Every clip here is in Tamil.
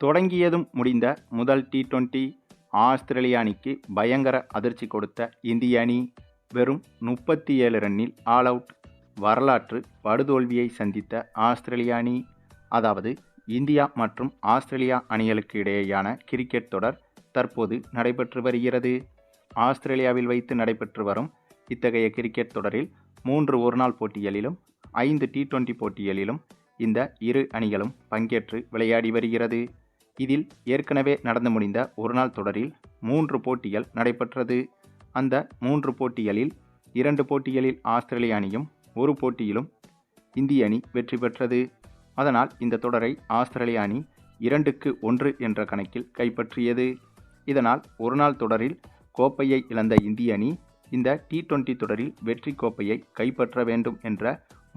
தொடங்கியதும் முடிந்த முதல் டி டுவெண்ட்டி ஆஸ்திரேலிய அணிக்கு பயங்கர அதிர்ச்சி கொடுத்த இந்திய அணி வெறும் முப்பத்தி ஏழு ரன்னில் ஆல் அவுட் வரலாற்று படுதோல்வியை சந்தித்த ஆஸ்திரேலிய அணி அதாவது இந்தியா மற்றும் ஆஸ்திரேலியா அணிகளுக்கு இடையேயான கிரிக்கெட் தொடர் தற்போது நடைபெற்று வருகிறது. ஆஸ்திரேலியாவில் வைத்து நடைபெற்று வரும் இத்தகைய கிரிக்கெட் தொடரில் மூன்று ஒருநாள் போட்டிகளிலும் ஐந்து டி டுவெண்டி போட்டிகளிலும் இந்த இரு அணிகளும் பங்கேற்று விளையாடி வருகிறது. இதில் ஏற்கனவே நடந்து முடிந்த ஒருநாள் தொடரில் மூன்று போட்டிகள் நடைபெற்றது. அந்த மூன்று போட்டிகளில் இரண்டு போட்டிகளில் ஆஸ்திரேலிய அணியும் ஒரு போட்டியிலும் இந்திய அணி வெற்றி பெற்றது. அதனால் இந்த தொடரை ஆஸ்திரேலிய அணி இரண்டுக்கு ஒன்று என்ற கணக்கில் கைப்பற்றியது. இதனால் ஒருநாள் தொடரில் கோப்பையை இழந்த இந்திய அணி இந்த டி டுவெண்டி தொடரில் வெற்றி கோப்பையை கைப்பற்ற வேண்டும் என்ற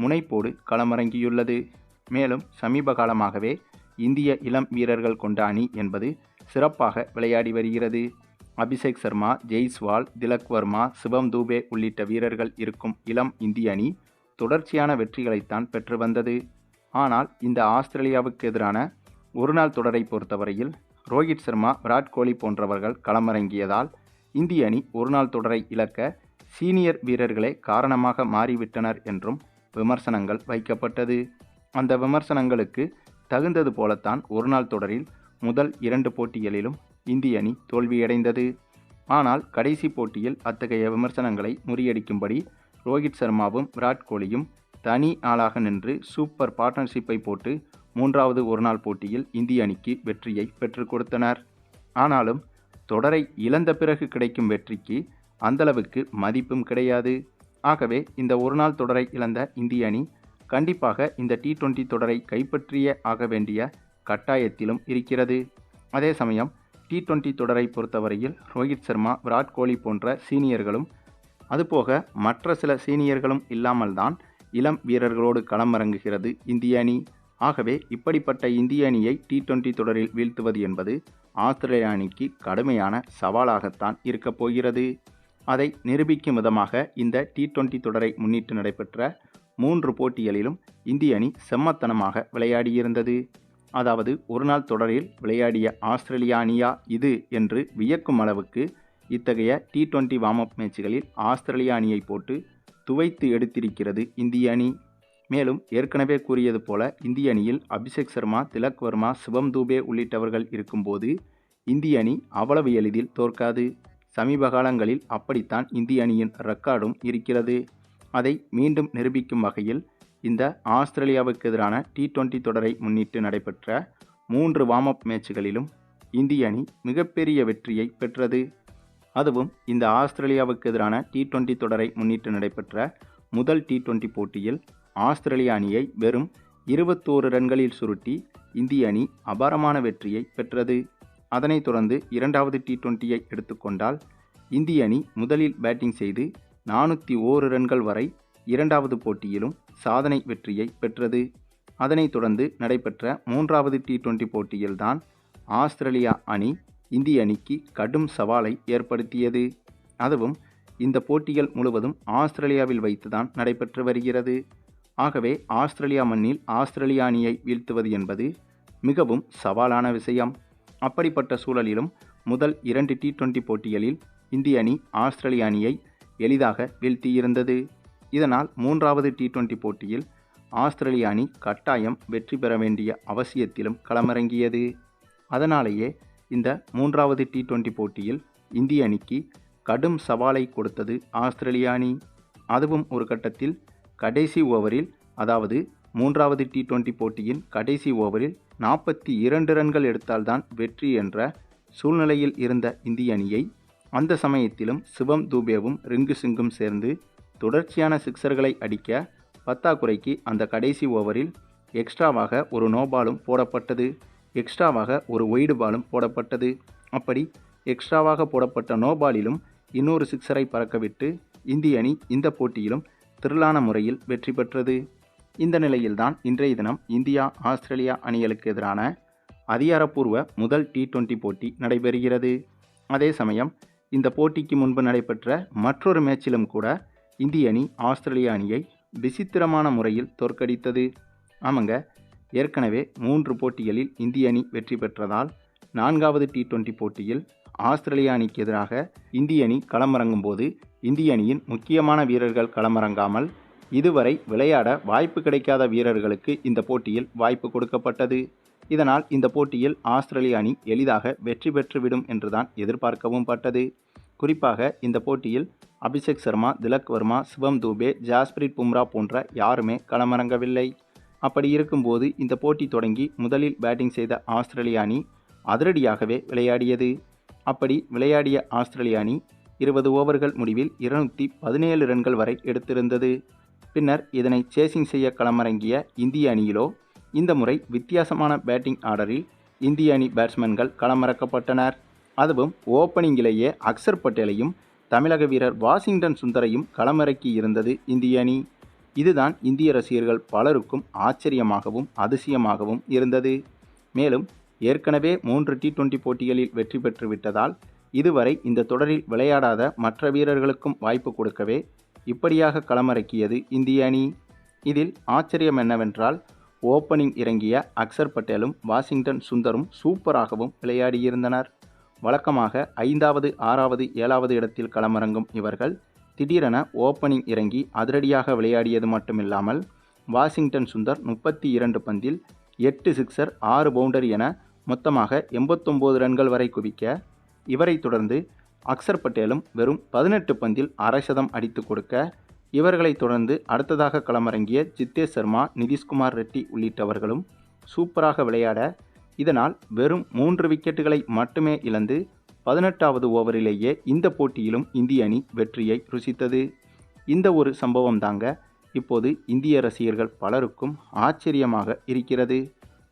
முனைப்போடு களமிறங்கியுள்ளது. மேலும் சமீப காலமாகவே இந்திய இளம் வீரர்கள் கொண்ட அணி என்பது சிறப்பாக விளையாடி வருகிறது. அபிஷேக் சர்மா ஜெய்ஸ்வால் திலக் வர்மா சிவம் தூபே உள்ளிட்ட வீரர்கள் இருக்கும் இளம் இந்திய அணி தொடர்ச்சியான வெற்றிகளைத்தான் பெற்று வந்தது. ஆனால் இந்த ஆஸ்திரேலியாவுக்கு எதிரான ஒருநாள் தொடரை பொறுத்தவரையில் ரோஹித் சர்மா விராட் கோலி போன்றவர்கள் களமிறங்கியதால் இந்திய அணி ஒருநாள் தொடரை இழக்க சீனியர் வீரர்களே காரணமாக மாறிவிட்டனர் என்றும் விமர்சனங்கள் வைக்கப்பட்டது. அந்த விமர்சனங்களுக்கு தகுந்தது போலத்தான் ஒருநாள் தொடரில் முதல் இரண்டு போட்டிகளிலும் இந்திய அணி தோல்வியடைந்தது. ஆனால் கடைசி போட்டியில் அத்தகைய விமர்சனங்களை முறியடிக்கும்படி ரோஹித் சர்மாவும் விராட் கோலியும் தனி ஆளாக நின்று சூப்பர் பார்ட்னர்ஷிப்பை போட்டு மூன்றாவது ஒருநாள் போட்டியில் இந்திய அணிக்கு வெற்றியை பெற்றுக் கொடுத்தனர். ஆனாலும் தொடரை இழந்த பிறகு கிடைக்கும் வெற்றிக்கு அந்தளவுக்கு மதிப்பும் கிடையாது. ஆகவே இந்த ஒருநாள் தொடரை இழந்த இந்திய அணி கண்டிப்பாக இந்த டி டுவெண்டி தொடரை கைப்பற்றிய ஆக வேண்டிய கட்டாயத்திலும் இருக்கிறது. அதே சமயம் டி டுவெண்டி தொடரை பொறுத்தவரையில் ரோஹித் சர்மா விராட் கோலி போன்ற சீனியர்களும் அதுபோக மற்ற சில சீனியர்களும் இல்லாமல் தான் இளம் வீரர்களோடு களமிறங்குகிறது இந்திய அணி. ஆகவே இப்படிப்பட்ட இந்திய அணியை டி டுவெண்டி தொடரில் வீழ்த்துவது என்பது ஆஸ்திரேலிய அணிக்கு கடுமையான சவாலாகத்தான் இருக்கப் போகிறது. அதை நிரூபிக்கும் விதமாக இந்த டி டுவெண்டி தொடரை முன்னிட்டு நடைபெற்ற மூன்று போட்டிகளிலும் இந்திய அணி செம்மத்தனமாக விளையாடியிருந்தது. அதாவது ஒருநாள் தொடரில் விளையாடிய ஆஸ்திரேலியா அணியா இது என்று வியக்கும் அளவுக்கு இத்தகைய டி டுவெண்டி வார்ம் அப் மேட்சுகளில் ஆஸ்திரேலியா அணியை போட்டு துவைத்து எடுத்திருக்கிறது இந்திய அணி. மேலும் ஏற்கனவே கூறியது போல இந்திய அணியில் அபிஷேக் சர்மா திலக் வர்மா சிவம் தூபே உள்ளிட்டவர்கள் இருக்கும்போது இந்திய அணி அவ்வளவு எளிதில் தோற்காது. சமீப காலங்களில் அப்படித்தான் இந்திய அணியின் ரெக்கார்டும் இருக்கிறது. அதை மீண்டும் நிரூபிக்கும் வகையில் இந்த ஆஸ்திரேலியாவுக்கு எதிரான டி டுவெண்ட்டி தொடரை முன்னிட்டு நடைபெற்ற மூன்று வார்ம் அப் மேட்சுகளிலும் இந்திய அணி மிகப்பெரிய வெற்றியை பெற்றது. அதுவும் இந்த ஆஸ்திரேலியாவுக்கு எதிரான டி டுவெண்ட்டி தொடரை முன்னிட்டு நடைபெற்ற முதல் டி டுவெண்டி போட்டியில் ஆஸ்திரேலிய அணியை வெறும் இருபத்தோரு ரன்களில் சுருட்டி இந்திய அணி அபாரமான வெற்றியை பெற்றது. அதனைத் தொடர்ந்து இரண்டாவது டி டுவெண்ட்டியை எடுத்துக்கொண்டால் இந்திய அணி முதலில் பேட்டிங் செய்து நானூற்றி ஓரு ரன்கள் வரை இரண்டாவது போட்டியிலும் சாதனை வெற்றியை பெற்றது. அதனைத் தொடர்ந்து நடைபெற்ற மூன்றாவது டி டுவெண்டி போட்டியில்தான் ஆஸ்திரேலியா அணி இந்திய அணிக்கு கடும் சவாலை ஏற்படுத்தியது. அதுவும் இந்த போட்டிகள் முழுவதும் ஆஸ்திரேலியாவில் வைத்துதான் நடைபெற்று வருகிறது. ஆகவே ஆஸ்திரேலியா மண்ணில் ஆஸ்திரேலியா அணியை வீழ்த்துவது என்பது மிகவும் சவாலான விஷயம். அப்படிப்பட்ட சூழலிலும் முதல் இரண்டு டி டுவெண்டி போட்டிகளில் இந்திய அணி ஆஸ்திரேலிய அணியை எளிதாக வீழ்த்தியிருந்தது. இதனால் மூன்றாவது டி டுவெண்டி போட்டியில் ஆஸ்திரேலிய அணி கட்டாயம் வெற்றி பெற வேண்டிய அவசியத்திலும் களமிறங்கியது. அதனாலேயே இந்த மூன்றாவது டி டுவெண்டி போட்டியில் இந்திய அணிக்கு கடும் சவாலை கொடுத்தது ஆஸ்திரேலிய அணி. அதுவும் ஒரு கட்டத்தில் கடைசி ஓவரில் அதாவது மூன்றாவது டி டுவெண்டி போட்டியின் கடைசி ஓவரில் நாற்பத்தி இரண்டு ரன்கள் எடுத்தால்தான் வெற்றி என்ற சூழ்நிலையில் இருந்த இந்திய அணியை அந்த சமயத்திலும் சிவம் தூபேவும் ரிங்கு சிங்கும் சேர்ந்து தொடர்ச்சியான சிக்சர்களை அடிக்க பத்தாக்குறைக்கு அந்த கடைசி ஓவரில் எக்ஸ்ட்ராவாக ஒரு நோபாலும் போடப்பட்டது. எக்ஸ்ட்ராவாக ஒரு ஒய்டு பாலும் போடப்பட்டது. அப்படி எக்ஸ்ட்ராவாக போடப்பட்ட நோபாலிலும் இன்னொரு சிக்ஸரை பறக்கவிட்டு இந்திய அணி இந்த போட்டியிலும் திரளான முறையில் வெற்றி பெற்றது. இந்த நிலையில்தான் இன்றைய தினம் இந்தியா ஆஸ்திரேலியா அணிகளுக்கு எதிரான அதிகாரப்பூர்வ முதல் டி டுவெண்டி போட்டி நடைபெறுகிறது. அதே சமயம் இந்த போட்டிக்கு முன்பு நடைபெற்ற மற்றொரு மேட்சிலும் கூட இந்திய அணி ஆஸ்திரேலிய அணியை விசித்திரமான முறையில் தோற்கடித்தது. ஆமாங்க ஏற்கனவே மூன்று போட்டிகளில் இந்திய அணி வெற்றி பெற்றதால் நான்காவது டி டுவெண்டி போட்டியில் ஆஸ்திரேலிய அணிக்கு எதிராக இந்திய அணி களமிறங்கும் போது இந்திய அணியின் முக்கியமான வீரர்கள் களமிறங்காமல் இதுவரை விளையாட வாய்ப்பு கிடைக்காத வீரர்களுக்கு இந்த போட்டியில் வாய்ப்பு கொடுக்கப்பட்டது. இதனால் இந்த போட்டியில் ஆஸ்திரேலிய அணி எளிதாக வெற்றி பெற்றுவிடும் என்றுதான் எதிர்பார்க்கவும் பட்டது. குறிப்பாக இந்த போட்டியில் அபிஷேக் சர்மா திலக் வர்மா சிவம் தூபே ஜாஸ்பிரிட் பும்ரா போன்ற யாருமே களமிறங்கவில்லை. அப்படி இருக்கும்போது இந்த போட்டி தொடங்கி முதலில் பேட்டிங் செய்த ஆஸ்திரேலிய அணி அதிரடியாகவே விளையாடியது. அப்படி விளையாடிய ஆஸ்திரேலிய அணி இருபது ஓவர்கள் முடிவில் இருநூற்றி பதினேழு ரன்கள் வரை எடுத்திருந்தது. பின்னர் இதனை சேசிங் செய்ய களமிறங்கிய இந்திய அணியிலோ இந்த முறை வித்தியாசமான பேட்டிங் ஆர்டரில் இந்திய அணி பேட்ஸ்மேன்கள் களமிறக்கப்பட்டனர். அதுவும் ஓப்பனிங்கிலேயே அக்சர் பட்டேலையும் தமிழக வீரர் வாஷிங்டன் சுந்தரையும் களமிறக்கி இருந்தது இந்திய அணி. இதுதான் இந்திய ரசிகர்கள் பலருக்கும் ஆச்சரியமாகவும் அதிசயமாகவும் இருந்தது. மேலும் ஏற்கனவே மூன்று டி டுவெண்டி போட்டிகளில் வெற்றி பெற்றுவிட்டதால் இதுவரை இந்த தொடரில் விளையாடாத மற்ற வீரர்களுக்கும் வாய்ப்பு கொடுக்கவே இப்படியாக களமிறக்கியது இந்திய அணி. இதில் ஆச்சரியம் என்னவென்றால் ஓப்பனிங் இறங்கிய அக்சர் பட்டேலும் வாஷிங்டன் சுந்தரும் சூப்பராகவும் விளையாடியிருந்தனர். வழக்கமாக ஐந்தாவது ஆறாவது ஏழாவது இடத்தில் களமிறங்கும் இவர்கள் திடீரென ஓப்பனிங் இறங்கி அதிரடியாக விளையாடியது மட்டுமில்லாமல் வாஷிங்டன் சுந்தர் முப்பத்தி இரண்டு பந்தில் எட்டு சிக்சர் ஆறு பவுண்டரி என மொத்தமாக எண்பத்தொம்போது ரன்கள் வரை குவிக்க இவரை தொடர்ந்து அக்சர் பட்டேலும் வெறும் பதினெட்டு பந்தில் அரை சதம் அடித்து கொடுக்க இவர்களைத் தொடர்ந்து அடுத்ததாக களமிறங்கிய ஜித்தேஷ் சர்மா நிதிஷ்குமார் ரெட்டி உள்ளிட்டவர்களும் சூப்பராக விளையாட இதனால் வெறும் மூன்று விக்கெட்டுகளை மட்டுமே இழந்து பதினெட்டாவது ஓவரிலேயே இந்த போட்டியிலும் இந்திய அணி வெற்றியை ருசித்தது. இந்த ஒரு சம்பவம் தாங்க இப்போது இந்திய ரசிகர்கள் பலருக்கும் ஆச்சரியமாக இருக்கிறது.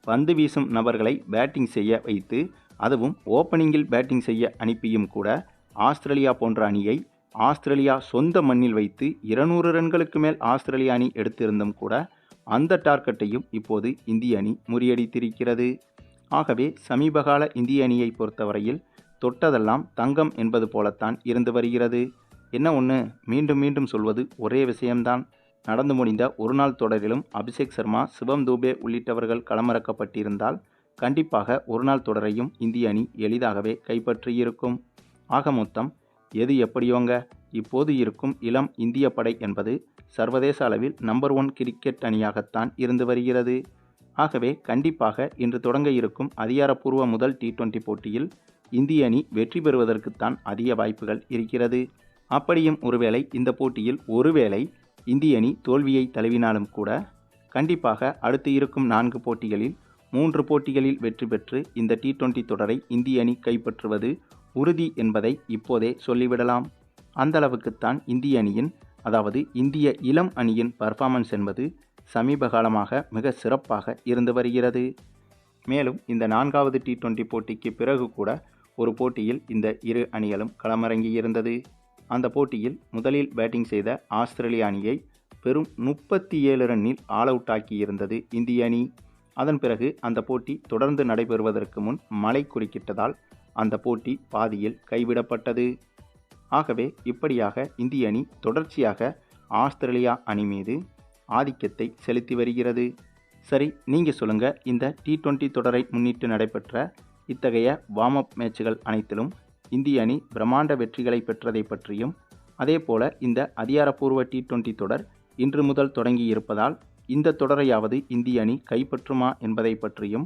பந்து வீசும் நபர்களை பேட்டிங் செய்ய வைத்து அதுவும் ஓப்பனிங்கில் பேட்டிங் செய்ய அனுப்பியும் கூட ஆஸ்திரேலியா போன்ற அணியை ஆஸ்திரேலியா சொந்த மண்ணில் வைத்து இருநூறு ரன்களுக்கு மேல் ஆஸ்திரேலியா அணி எடுத்திருந்தும் கூட அந்த டார்கெட்டையும் இப்போது இந்திய அணி முறியடித்திருக்கிறது. ஆகவே சமீபகால இந்திய அணியை பொறுத்தவரையில் தொட்டதெல்லாம் தங்கம் என்பது போலத்தான் இருந்து வருகிறது. என்ன ஒன்று மீண்டும் மீண்டும் சொல்வது ஒரே விஷயம்தான். நடந்து முடிந்த ஒரு நாள் தொடரிலும் அபிஷேக் சர்மா சிவம் தூபே உள்ளிட்டவர்கள் களமிறக்கப்பட்டிருந்தால் கண்டிப்பாக ஒரு நாள் தொடரையும் இந்திய அணி எளிதாகவே கைப்பற்றியிருக்கும். ஆக மொத்தம் எது எப்படியோங்க? இப்போது இருக்கும் இளம் இந்திய படை என்பது சர்வதேச அளவில் நம்பர் ஒன் கிரிக்கெட் அணியாகத்தான் இருந்து வருகிறது. ஆகவே கண்டிப்பாக இன்று தொடங்க இருக்கும் அதிகாரப்பூர்வ முதல் டி டுவெண்டி போட்டியில் இந்திய அணி வெற்றி பெறுவதற்குத்தான் அதிக வாய்ப்புகள் இருக்கிறது. அப்படியும் ஒருவேளை இந்த போட்டியில் ஒருவேளை இந்திய அணி தோல்வியை தழுவினாலும் கூட கண்டிப்பாக அடுத்து இருக்கும் நான்கு போட்டிகளில் மூன்று போட்டிகளில் வெற்றி பெற்று இந்த டி டுவெண்டி தொடரை இந்திய அணி கைப்பற்றுவது உறுதி என்பதை இப்போதே சொல்லிவிடலாம். அந்த அளவுக்குத்தான் இந்திய அணியின் அதாவது இந்திய இளம் அணியின் பர்ஃபார்மன்ஸ் என்பது சமீப காலமாக மிக சிறப்பாக இருந்து வருகிறது. மேலும் இந்த நான்காவது டி டுவெண்டி போட்டிக்கு பிறகு கூட ஒரு போட்டியில் இந்த இரு அணிகளும் களமிறங்கியிருந்தது அந்த போட்டியில் முதலில் பேட்டிங் செய்த ஆஸ்திரேலிய அணியை பெரும் முப்பத்தி ஏழு ரன்னில் ஆல் அவுட் ஆக்கியிருந்தது இந்திய அணி. அதன் பிறகு அந்த போட்டி தொடர்ந்து நடைபெறுவதற்கு முன் மழை குறுக்கிட்டதால் அந்த போட்டி பாதியில் கைவிடப்பட்டது. ஆகவே இப்படியாக இந்திய அணி தொடர்ச்சியாக ஆஸ்திரேலியா அணி மீது ஆதிக்கத்தை செலுத்தி வருகிறது. சரி நீங்கள் சொல்லுங்கள் இந்த டி டுவெண்ட்டி தொடரை முன்னிட்டு நடைபெற்ற இத்தகைய வார்ம் அப் மேட்சுகள் அனைத்திலும் இந்திய அணி பிரம்மாண்ட வெற்றிகளை பெற்றதை பற்றியும் அதேபோல இந்த அதிகாரப்பூர்வ டி டுவெண்ட்டி தொடர் இன்று முதல் தொடங்கி இருப்பதால் இந்த தொடரையாவது இந்திய அணி கைப்பற்றுமா என்பதை பற்றியும்